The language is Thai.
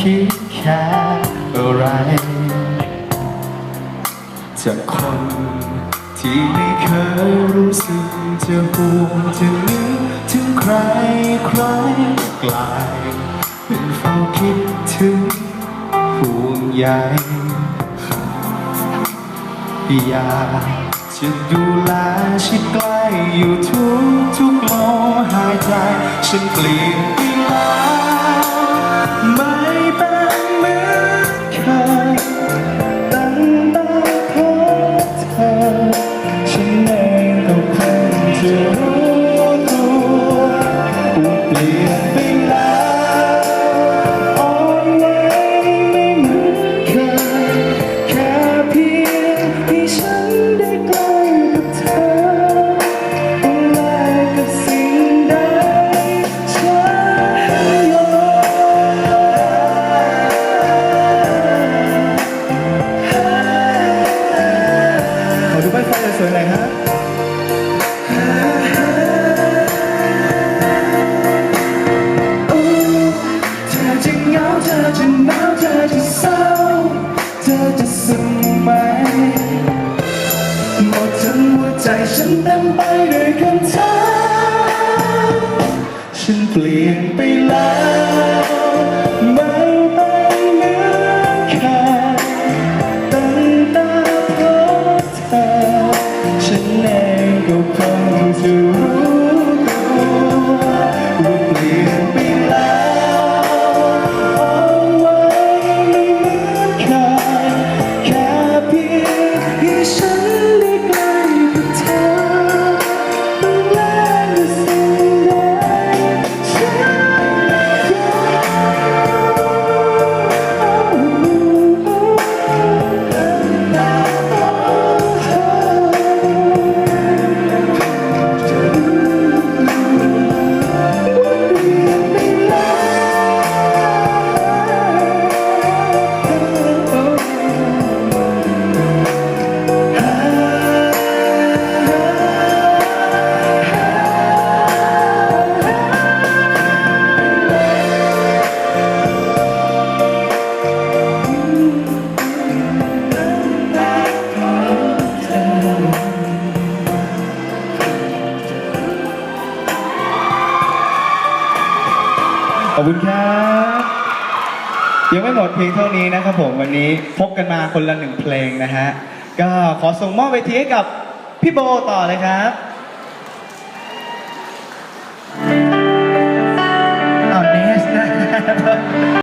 คิดแค่อะไร จากคนที่ไม่เคยรู้สึกจะห่วงจะนึกถึงใครใครกลาย เป็นเฝ้าคิดถึงห่วงใยอยากจะดูแลชิดใกล้อยู่ทุกทุกลมหายใจ ฉันเปลี่ยนไปแล้ว ฉันเปลี่ยนไปแล้ว อบคุณครับ ยังไม่หมดเพียงเท่านี้นะครับผมวันนี้พบกันมาคนละหนึ่งเพลงนะฮะ ก็ขอส่งมอบเวทีให้กับพี่โบต่อเลยครับ